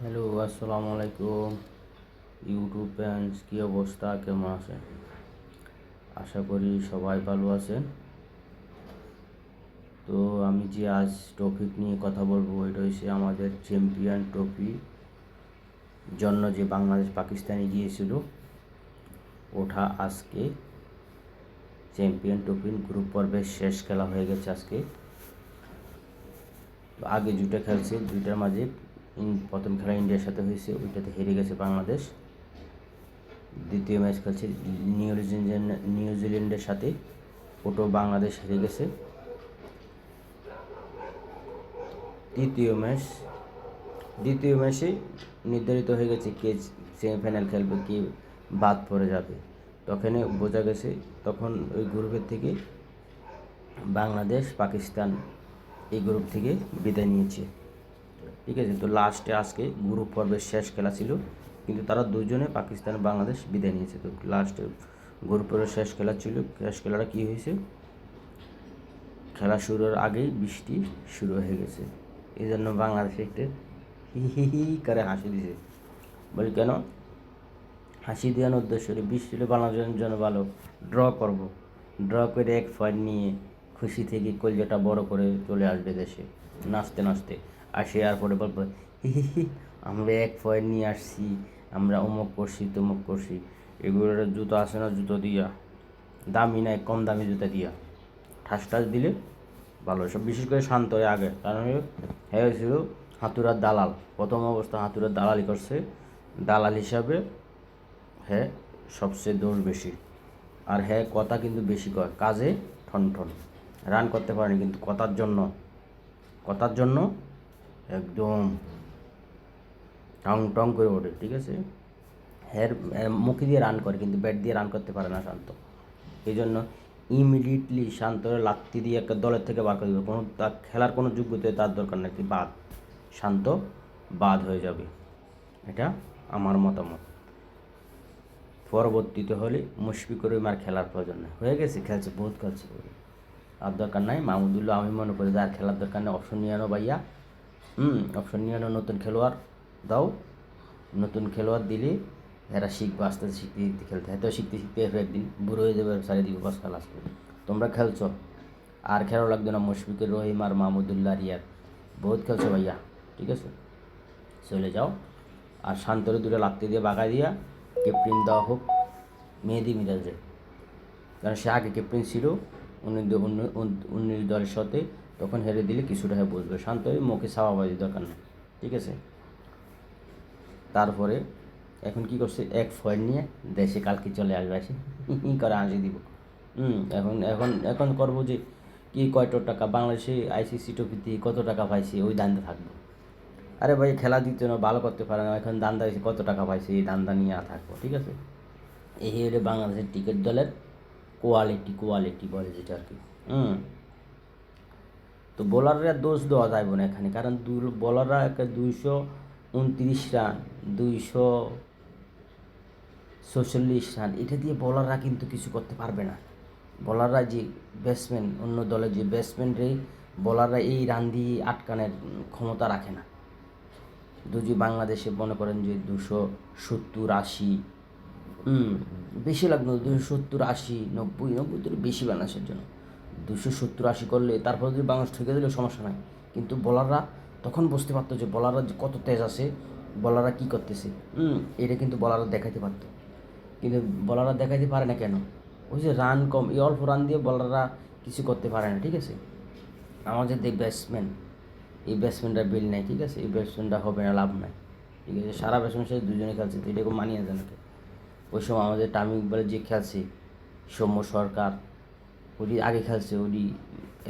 Hello, আসসালামু আলাইকুম। YouTube fans কী অবস্থা? কেমন আছেন? আশা করি সবাই ভালো আছেন। তো আমি যে আজ টপিক নিয়ে কথা বলব, এটা হচ্ছে আমাদের চ্যাম্পিয়ন ট্রফি জন্য যে বাংলাদেশ পাকিস্তানে গিয়েছিল ওঠা আজকে চ্যাম্পিয়ন ট্রফির গ্রুপ পর্বের শেষ খেলা হয়ে গেছে আজকে। আগে দুটো খেলছে, দুইটার মাঝে প্রথম খেলা ইন্ডিয়ার সাথে হয়েছে, ওইটাতে হেরে গেছে বাংলাদেশ। দ্বিতীয় ম্যাচ খেলছে নিউজিল্যান্ড নিউজিল্যান্ডের সাথে ওটাও বাংলাদেশ হেরে গেছে। তৃতীয় ম্যাচ, দ্বিতীয় ম্যাচে নির্ধারিত হয়ে গেছে কে সেমিফাইনাল খেলবে, কে বাদ পড়ে যাবে। তখনই বোঝা গেছে, তখন ওই গ্রুপের থেকে বাংলাদেশ, পাকিস্তান এই গ্রুপ থেকে বিদায় নিয়েছে। ঠিক আছে? তো লাস্টে আজকে গ্রুপ পর্বের শেষ খেলা ছিল। কিন্তু তারা দুজনে পাকিস্তান, বাংলাদেশ বিদায় নিয়েছে। তো লাস্টে গ্রুপ পর্বের শেষ খেলা ছিল। শেষ খেলাটা কী হয়েছে? খেলা শুরুর আগেই বৃষ্টি শুরু হয়ে গেছে। এই জন্য বাংলাদেশে একটু হি হি হি করে হাসি দিছে। বলি, কেন? হাসি দেওয়ার উদ্দেশ্য বৃষ্টি হলে বাংলাদেশের জন্য ভালো। ড্র করব। ড্র করে এক পয়েন্ট নিয়ে খুশি থেকে কলজাটা বড় করে চলে আসবে দেশে। নাচতে নাচতে। আসে আর পরে বলব, হি হি আমরা এক পয়েন্ট নিয়ে আসছি, আমরা অমুক করছি, তমুক করছি। এগুলোর জুতো আসে না জুতো দিয়া? দামি নাই, কম দামি জুতো দিয়া। ঠাস ঠাস দিলে ভালো। সব বিশেষ করে শান্ত হয়ে আগে। কারণ হ্যাঁ হয়েছিল হাতুরার দালাল। প্রথম অবস্থা হাতুরার দালালি করছে। দালাল হিসাবে হ্যাঁ সবচেয়ে দৌড় বেশি। আর হ্যাঁ কথা কিন্তু বেশি কয়। কাজে ঠন ঠন রান করতে পারেনি কিন্তু কথার জন্য। কথার জন্য একদম টং টং করে ওঠে, ঠিক আছে? হ্যার মুখে দিয়ে রান করে, কিন্তু ব্যাট দিয়ে রান করতে পারে না শান্ত। এই জন্য ইমিডিয়েটলি শান্তরে লাত্তি দিয়ে একটা দলের থেকে বার করে দেবে। কোনো, তার খেলার কোনো যোগ্যতা তার দরকার নেই কি বাদ, শান্ত বাদ হয়ে যাবে। এটা আমার মতামত। পরবর্তীতে হলে রহিম আর খেলার প্রয়োজন নেই। হয়ে গেছে, খেলছে, বহুত খেলছে। আর দরকার নাই, মাহমুদুল্লাহ, আমি মনে করি যার খেলার দরকার নেই। অপশন নিয়ে ভাইয়া। হুম অপশন নিয়ে আনো নতুন খেলোয়াড় দাও। নতুন খেলোয়াড় দিলে, এরা শিখবে, আস্তে আস্তে শিখতে শিখতে খেলতে। হয়তো শিখতে শিখতে একদিন বুড়ো হয়ে যাবে সারি দিবে বাস খেলা আসবে তোমরা খেলছো। আর খেলা লাগবে না, মুশফিকুর রহিম আর মাহমুদুল্লাহ রিয়াদ। বহুত খেলছো ভাইয়া, ঠিক আছে? চলে যাও। আর শান্তরে দুটো লাগতে দিয়ে বাগায় দিয়া ক্যাপ্টেন দেওয়া হোক, মেহেদি মিরাজে কারণ সে আগে ক্যাপ্টেন ছিল উনি- উনিশ দলের সাথে তখন হেরে দিলে কিছুটা হয়ে বসবে। শান্ত হয়ে মুখে সাবাবাজি দরকার নেই, ঠিক আছে? তারপরে এখন কি করছে? এক ফয়েল নিয়ে দেশে কালকে চলে আসবে, আসে। করে হাসি দিব। হুম, এখন এখন এখন করব যে কি কয়ট টাকা? বাংলাদেশে আইসিসি ট্রফিতে কত টাকা পাইছে? ওই দান্দা থাকব। আরে ভাই, খেলা দিতে না, ভালো করতে পারে না। এখন দান্দা এসে কত টাকা পাইছে? এই দান্দা নিয়ে থাকব, ঠিক আছে? এই হলো বাংলাদেশের টিকিট দলের কোয়ালিটি কোয়ালিটি বলে যেটা আর কি। হুম। তো বোলাররা দোষ দেওয়া যাবে না এখানে, কারণ বোলাররা একটা দুইশো উনত্রিশ রান দুইশো ছচল্লিশ রান এটা দিয়ে বোলাররা কিন্তু কিছু করতে পারবে না। বোলাররা যে ব্যাটসম্যান অন্য দলের যে ব্যাটসম্যানরে বোলাররা এই রান দিয়ে আটকানোর ক্ষমতা রাখে না। দুজি বাংলাদেশে মনে করেন যে দুশো সত্তর আশি বেশি লাগবে দুশো সত্তর আশি, নব্বই নব্বই তো বেশি বাংলাদেশের জন্য। দুশো সত্তর আশি করলে তারপরে যদি বাংলাদেশ ঠেকে দিলে সমস্যা নাই। কিন্তু বলাররা তখন বুঝতে পারতো যে বলাররা কত তেজ আছে বলাররা কী করতেছে। হুম এটা কিন্তু বলাররা দেখাতে পারতো। কিন্তু বলাররা দেখাতে পারে না কেন? ওই যে রান কম, এই অল্প রান দিয়ে বলাররা কিছু করতে পারে না, ঠিক আছে? আমাদের যে ব্যাটসম্যান এই ব্যাটসম্যানটা বিল নেই, ঠিক আছে? এই ব্যাটসম্যানটা হবে না, লাভ নাই। ঠিক আছে? সারা ব্যাটসম্যান সাথে দুজনে খেলছে, তো এটাকে মানিয়ে যায় নাকি ওই সময় আমাদের টামি বলে যে খেলছে, সৌম্য সরকার ওটি আগে খেলছে ওটি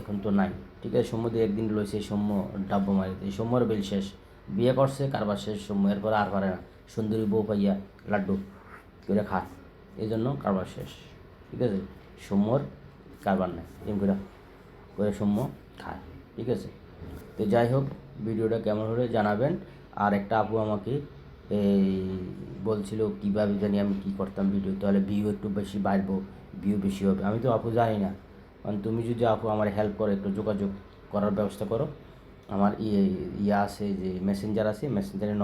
এখন তো নাই। ঠিক আছে সৌম্যদের একদিন লইছে, সৌম্য ডাব্য মারিতে সৌম্যর বেল শেষ, বিয়ে করছে, কারবার শেষ, সৌম্য এরপর আর পারে না। সুন্দরী বউ পাইয়া লাড্ডু করে খায় এই জন্য কারবার শেষ। ঠিক আছে, সৌম্যর কারবার নাই। এম করে করে সৌম্য খায়। ঠিক আছে, তো যাই হোক, ভিডিওটা কেমন হলে জানাবেন। আর একটা আপু আমাকে এই বলছিল, কীভাবে জানি আমি কী করতাম ভিডিও তাহলে ভিউ একটু বেশি বাড়বো। ভিউ বেশি হবে। আমি তো আপু জানি না। কারণ তুমি যদি আপু আমার হেল্প করো, একটু যোগাযোগ করার ব্যবস্থা করো। আমার ইয়ে ইয়ে আছে যে মেসেঞ্জার আছে মেসেঞ্জারে